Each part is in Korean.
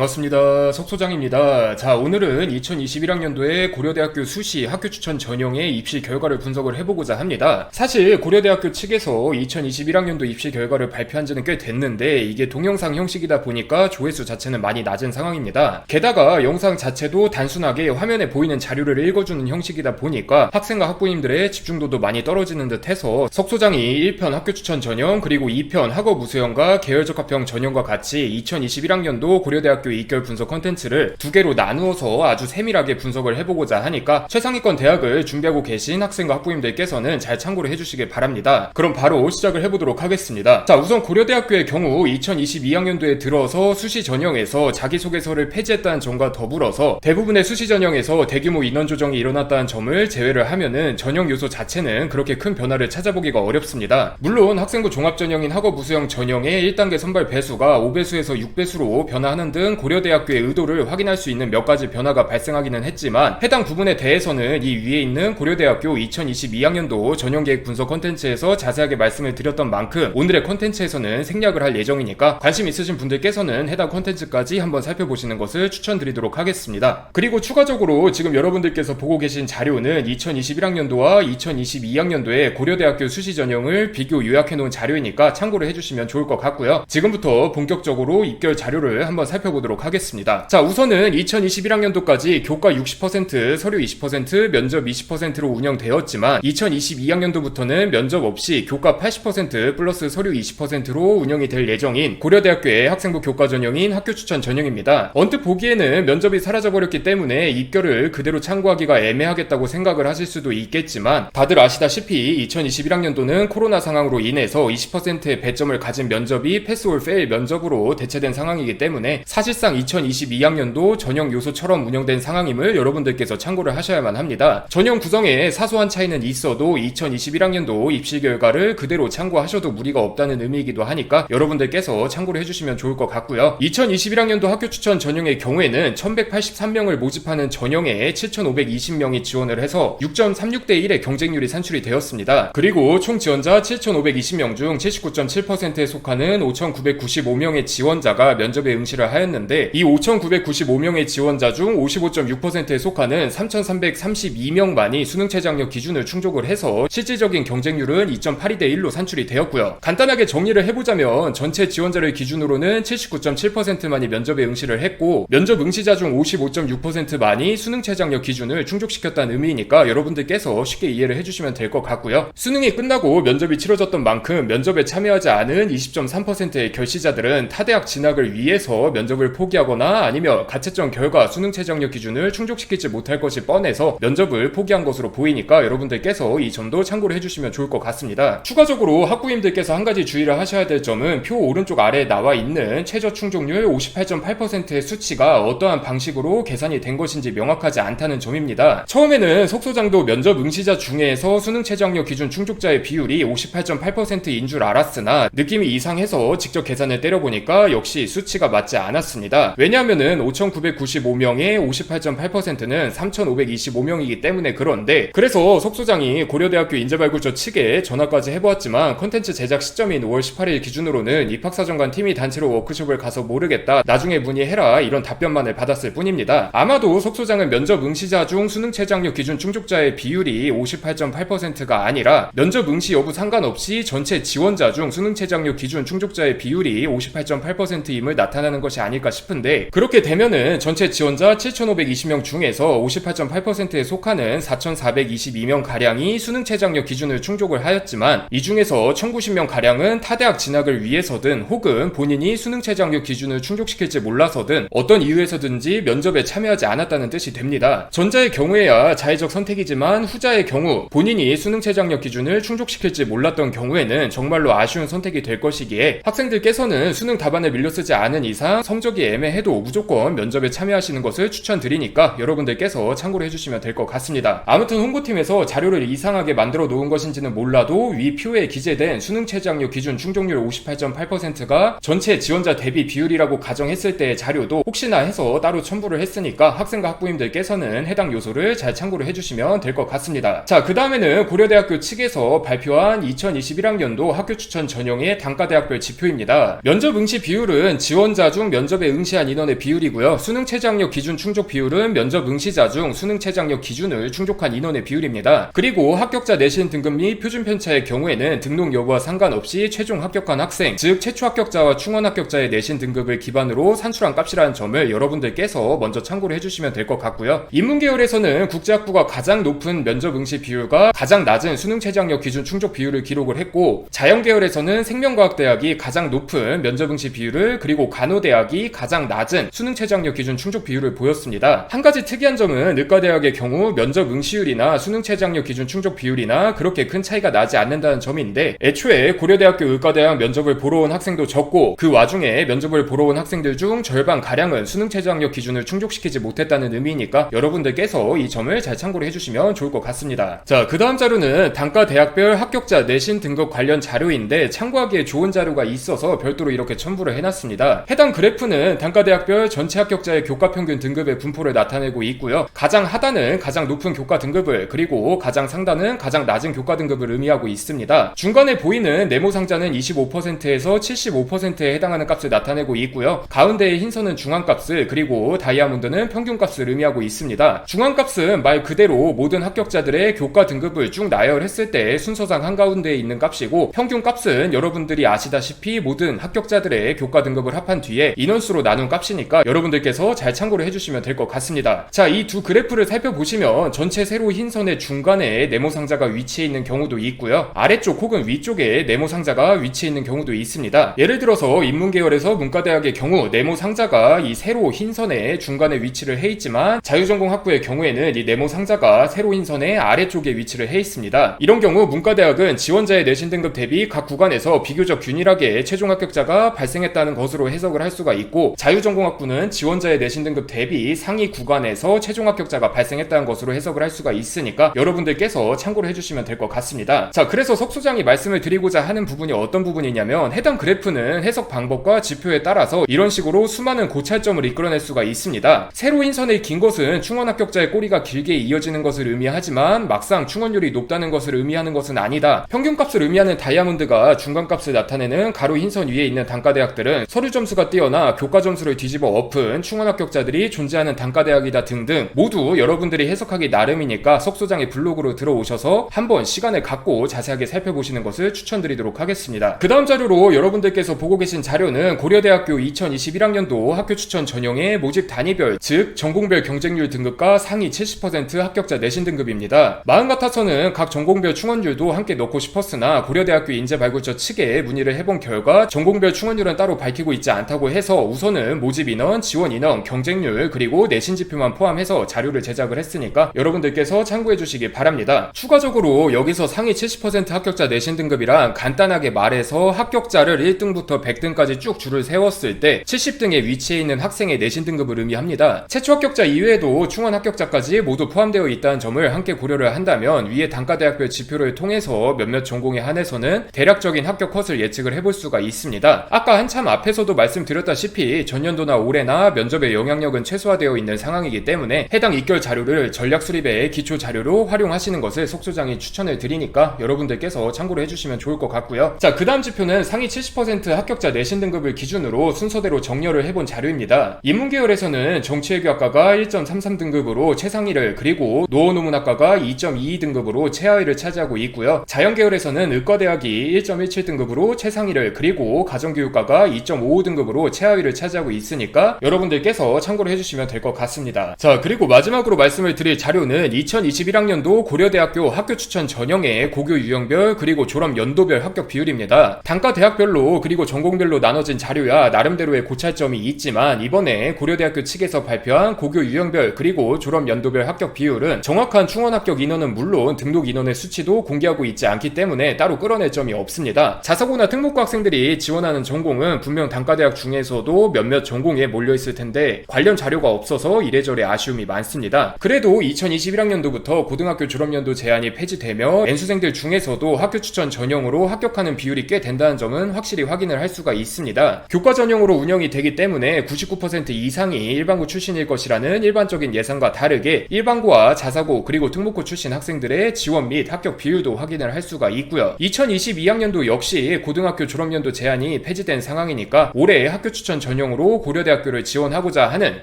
반갑습니다. 석소장입니다. 자, 오늘은 2021학년도에 고려대학교 수시 학교 추천 전형의 입시 결과를 분석을 해보고자 합니다. 사실 고려대학교 측에서 2021학년도 입시 결과를 발표한 지는 꽤 됐는데 이게 동영상 형식이다 보니까 조회수 자체는 많이 낮은 상황입니다. 게다가 영상 자체도 단순하게 화면에 보이는 자료를 읽어주는 형식이다 보니까 학생과 학부모님들의 집중도도 많이 떨어지는 듯 해서 석소장이 1편 학교 추천 전형 그리고 2편 학업 우수형과 계열적합형 전형과 같이 2021학년도 고려대학교 입결 분석 컨텐츠를 두 개로 나누어서 아주 세밀하게 분석을 해보고자 하니까 최상위권 대학을 준비하고 계신 학생과 학부모님들께서는 잘 참고를 해주시길 바랍니다. 그럼 바로 시작을 해보도록 하겠습니다. 자, 우선 고려대학교의 경우 2022학년도에 들어서 수시 전형에서 자기소개서를 폐지했다는 점과 더불어서 대부분의 수시 전형에서 대규모 인원 조정이 일어났다는 점을 제외를 하면은 전형 요소 자체는 그렇게 큰 변화를 찾아보기가 어렵습니다. 물론 학생부 종합 전형인 학업 우수형 전형의 1단계 선발 배수가 5배수에서 6배수로 변화하는 등 고려대학교의 의도를 확인할 수 있는 몇 가지 변화가 발생하기는 했지만 해당 부분에 대해서는 이 위에 있는 고려대학교 2022학년도 전형계획 분석 컨텐츠에서 자세하게 말씀을 드렸던 만큼 오늘의 컨텐츠에서는 생략을 할 예정이니까 관심 있으신 분들께서는 해당 컨텐츠까지 한번 살펴보시는 것을 추천드리도록 하겠습니다. 그리고 추가적으로 지금 여러분들께서 보고 계신 자료는 2021학년도와 2022학년도의 고려대학교 수시 전형을 비교 요약해 놓은 자료이니까 참고를 해주시면 좋을 것 같고요. 지금부터 본격적으로 입결 자료를 한번 살펴보도록 하겠습니다. 자, 우선은 2021학년도까지 교과 60%, 서류 20%, 면접 20%로 운영되었지만 2022학년도부터는 면접 없이 교과 80% 플러스 서류 20%로 운영이 될 예정인 고려대학교의 학생부 교과 전형인 학교 추천 전형입니다. 언뜻 보기에는 면접이 사라져버렸기 때문에 입결을 그대로 참고하기가 애매하겠다고 생각을 하실 수도 있겠지만 다들 아시다시피 2021학년도는 코로나 상황으로 인해서 20%의 배점을 가진 면접이 패스올 페일 면접으로 대체된 상황이기 때문에 사실상 2022학년도 전형 요소처럼 운영된 상황임을 여러분들께서 참고를 하셔야만 합니다. 전형 구성에 사소한 차이는 있어도 2021학년도 입시 결과를 그대로 참고하셔도 무리가 없다는 의미이기도 하니까 여러분들께서 참고를 해주시면 좋을 것 같고요. 2021학년도 학교 추천 전형의 경우에는 1183명을 모집하는 전형에 7520명이 지원을 해서 6.36대 1의 경쟁률이 산출이 되었습니다. 그리고 총 지원자 7520명 중 79.7%에 속하는 5995명의 지원자가 면접에 응시를 하였는데 이 5995명의 지원자 중 55.6%에 속하는 3332명만이 수능 최장력 기준을 충족을 해서 실질적인 경쟁률은 2.82 대 1로 산출이 되었고요. 간단하게 정리를 해보자면 전체 지원자를 기준으로는 79.7%만이 면접에 응시를 했고 면접 응시자 중 55.6%만이 수능 최장력 기준을 충족시켰다는 의미이니까 여러분들께서 쉽게 이해를 해주시면 될 것 같고요. 수능이 끝나고 면접이 치러졌던 만큼 면접에 참여하지 않은 20.3%의 결시자들은 타대학 진학을 위해서 면접을 포기하거나 아니면 가채점 결과 수능 최장력 기준을 충족시키지 못할 것이 뻔해서 면접을 포기한 것으로 보이니까 여러분들께서 이 점도 참고를 해주시면 좋을 것 같습니다. 추가적으로 학부님들께서 한 가지 주의를 하셔야 될 점은 표 오른쪽 아래에 나와 있는 최저 충족률 58.8%의 수치가 어떠한 방식으로 계산이 된 것인지 명확하지 않다는 점입니다. 처음에는 석소장도 면접 응시자 중에서 수능 최저학력 기준 충족자의 비율이 58.8%인 줄 알았으나 느낌이 이상해서 직접 계산을 때려보니까 역시 수치가 맞지 않았습니다. 왜냐하면은 5,995명의 58.8%는 3,525명이기 때문에 그런데 그래서 석소장이 고려대학교 인재발굴처 측에 전화까지 해보았지만 컨텐츠 제작 시점인 5월 18일 기준으로는 입학사정관 팀이 단체로 워크숍을 가서 모르겠다 나중에 문의해라 이런 답변만을 받았을 뿐입니다. 아마도 석소장은 면접 응시자 중 수능 최저학력 기준 충족자의 비율이 58.8%가 아니라 면접 응시 여부 상관없이 전체 지원자 중 수능 최저학력 기준 충족자의 비율이 58.8%임을 나타나는 것이 아닐까 싶은데 그렇게 되면은 전체 지원자 7,520명 중에서 58.8%에 속하는 4,422명 가량이 수능 최저학력 기준을 충족을 하였지만 이 중에서 1,090명 가량은 타대학 진학을 위해서든 혹은 본인이 수능 최저학력 기준을 충족시킬지 몰라서든 어떤 이유에서든지 면접에 참여하지 않았다는 뜻이 됩니다. 전자의 경우에야 자의적 선택이지만 후자의 경우 본인이 수능 최저학력 기준을 충족시킬지 몰랐던 경우에는 정말로 아쉬운 선택이 될 것이기에 학생들께서는 수능 답안을 밀려 쓰지 않은 이상 성적이 애매해도 무조건 면접에 참여하시는 것을 추천드리니까 여러분들께서 참고를 해주시면 될 것 같습니다. 아무튼 홍보팀에서 자료를 이상하게 만들어 놓은 것인지는 몰라도 위 표에 기재된 수능 최저학력 기준 충족률 58.8%가 전체 지원자 대비 비율이라고 가정했을 때의 자료도 혹시나 해서 따로 첨부를 했으니까 학생과 학부모님들께서는 해당 요소를 잘 참고를 해주시면 될 것 같습니다. 자, 그 다음에는 고려대학교 측에서 발표한 2021학년도 학교 추천 전형의 단과대학별 지표입니다. 면접 응시 비율은 지원자 중 면접에 응시한 인원의 비율이고요. 수능 최저학력 기준 충족 비율은 면접 응시자 중 수능 최저학력 기준을 충족한 인원의 비율입니다. 그리고 합격자 내신 등급 및 표준 편차의 경우에는 등록 여부와 상관없이 최종 합격한 학생, 즉 최초 합격자와 충원 합격자의 내신 등급을 기반으로 산출한 값이라는 점을 여러분들께서 먼저 참고를 해주시면 될 것 같고요. 인문계열에서는 국제학부가 가장 높은 면접 응시 비율과 가장 낮은 수능 최저학력 기준 충족 비율을 기록을 했고 자연계열에서는 생명과학대학이 가장 높은 면접 응시 비율을 그리고 간호대학이 가장 낮은 수능 최저학력 기준 충족 비율을 보였습니다. 한 가지 특이한 점은 의과대학의 경우 면접 응시율이나 수능 최저학력 기준 충족 비율이나 그렇게 큰 차이가 나지 않는다는 점인데 애초에 고려대학교 의과대학 면접을 보러 온 학생도 적고 그 와중에 면접을 보러 온 학생들 중 절반 가량은 수능 최저학력 기준을 충족시키지 못했다는 의미니까 여러분들께서 이 점을 잘 참고를 해주시면 좋을 것 같습니다. 자, 그 다음 자료는 단과 대학별 합격자 내신 등급 관련 자료인데 참고하기에 좋은 자료가 있어서 별도로 이렇게 첨부를 해놨습니다. 해당 그래프는 단과 대학별 전체 합격자의 교과 평균 등급의 분포를 나타내고 있고요. 가장 하단은 가장 높은 교과 등급을 그리고 가장 상단은 가장 낮은 교과 등급을 의미하고 있습니다. 중간에 보이는 네모 상자는 25%에서 75%에 해당하는 값을 나타내고 있고요. 가운데의 흰 선은 중앙값을 그리고 다이아몬드는 평균값을 의미하고 있습니다. 중앙값은 말 그대로 모든 합격자들의 교과 등급을 쭉 나열했을 때 순서상 한가운데에 있는 값이고 평균값은 여러분들이 아시다시피 모든 합격자들의 교과 등급을 합한 뒤에 인원수로 나눈 값이니까 여러분들께서 잘 참고를 해주시면 될 것 같습니다. 자, 이 두 그래프를 살펴보시면 전체 세로 흰 선의 중간에 네모 상자가 위치해 있는 경우도 있고요. 아래쪽 혹은 위쪽에 네모 상자가 위치해 있는 경우도 있습니다. 예를 들어서 인문계열에서 문과대학의 경우 네모 상자가 이 세로 흰 선의 중간에 위치를 해 있지만 자유전공 학부의 경우에는 이 네모 상자가 세로 흰 선의 아래쪽에 위치를 해 있습니다. 이런 경우 문과대학은 지원자의 내신 등급 대비 각 구간에서 비교적 균일하게 최종 합격자가 발생했다는 것으로 해석을 할 수가 있고 자유전공학부는 지원자의 내신 등급 대비 상위 구간에서 최종 합격자가 발생했다는 것으로 해석을 할 수가 있으니까 여러분들께서 참고를 해주시면 될 것 같습니다. 자, 그래서 석 소장이 말씀을 드리고자 하는 부분이 어떤 부분이냐면 해당 그래프는 해석 방법과 지표에 따라서 이런 식으로 수많은 고찰점을 이끌어낼 수가 있습니다. 세로 흰선의 긴 것은 충원 합격자의 꼬리가 길게 이어지는 것을 의미하지만 막상 충원율이 높다는 것을 의미하는 것은 아니다. 평균값을 의미하는 다이아몬드가 중간값을 나타내는 가로 흰선 위에 있는 단과대학들은 서류 점수가 뛰어나 교과 점수를 뒤집어 엎은 충원 합격자들이 존재하는 단과대학이다 등등 모두 여러분들이 해석하기 나름이니까 석 소장의 블로그로 들어오셔서 한번 시간을 갖고 자세하게 살펴보시는 것을 추천드리도록 하겠습니다. 그 다음 자료로 여러분들께서 보고 계신 자료는 고려대학교 2021학년도 학교 추천 전형의 모집 단위별 즉 전공별 경쟁률 등급과 상위 70% 합격자 내신 등급입니다. 마음 같아서는 각 전공별 충원율도 함께 넣고 싶었으나 고려대학교 인재발굴처 측에 문의를 해본 결과 전공별 충원율은 따로 밝히고 있지 않다고 해서 우선 은 모집 인원, 지원 인원, 경쟁률 그리고 내신 지표만 포함해서 자료를 제작을 했으니까 여러분들께서 참고해 주시기 바랍니다. 추가적으로 여기서 상위 70% 합격자 내신 등급이란 간단하게 말해서 합격자를 1등부터 100등까지 쭉 줄을 세웠을 때 70등에 위치해 있는 학생의 내신 등급을 의미합니다. 최초 합격자 이외에도 충원 합격자까지 모두 포함되어 있다는 점을 함께 고려를 한다면 위에 단과대학별 지표를 통해서 몇몇 전공에 한해서는 대략적인 합격 컷을 예측을 해볼 수가 있습니다. 아까 한참 앞에서도 말씀드렸다시피 전년도나 올해나 면접의 영향력은 최소화되어 있는 상황이기 때문에 해당 입결 자료를 전략 수립의 기초 자료로 활용하시는 것을 속소장이 추천을 드리니까 여러분들께서 참고를 해주시면 좋을 것 같고요. 자, 그 다음 지표는 상위 70% 합격자 내신 등급을 기준으로 순서대로 정렬을 해본 자료입니다. 인문계열에서는 정치외교학과가 1.33등급으로 최상위를 그리고 노어노문학과가 2.22등급으로 최하위를 차지하고 있고요. 자연계열에서는 의과대학이 1.17등급으로 최상위를 그리고 가정교육과가 2.55등급으로 최하위를 차지하고 있으니까 여러분들께서 참고를 해주시면 될 것 같습니다. 자, 그리고 마지막으로 말씀을 드릴 자료는 2021학년도 고려대학교 학교 추천 전형의 고교 유형별 그리고 졸업 연도별 합격 비율입니다. 단과 대학별로 그리고 전공별로 나눠진 자료야 나름대로의 고찰점이 있지만 이번에 고려대학교 측에서 발표한 고교 유형별 그리고 졸업 연도별 합격 비율은 정확한 충원 합격 인원은 물론 등록 인원의 수치도 공개하고 있지 않기 때문에 따로 끌어낼 점이 없습니다. 자사고나 특목고 학생들이 지원하는 전공은 분명 단과대학 중에서도 몇몇 전공에 몰려 있을 텐데 관련 자료가 없어서 이래저래 아쉬움이 많습니다. 그래도 2021학년도부터 고등학교 졸업연도 제한이 폐지되며 N수생들 중에서도 학교 추천 전형으로 합격하는 비율이 꽤 된다는 점은 확실히 확인을 할 수가 있습니다. 교과 전형으로 운영이 되기 때문에 99% 이상이 일반고 출신일 것이라는 일반적인 예상과 다르게 일반고와 자사고 그리고 특목고 출신 학생들의 지원 및 합격 비율도 확인을 할 수가 있고요. 2022학년도 역시 고등학교 졸업연도 제한이 폐지된 상황이니까 올해 학교 추천 전 전형으로 고려대학교를 지원하고자 하는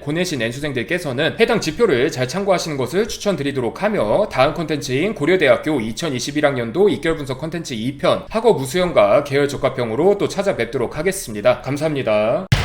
고내신 N수생들께서는 해당 지표를 잘 참고하시는 것을 추천드리도록 하며 다음 콘텐츠인 고려대학교 2021학년도 입결 분석 콘텐츠 2편 학업 우수형과 계열 적합형으로 또 찾아뵙도록 하겠습니다. 감사합니다.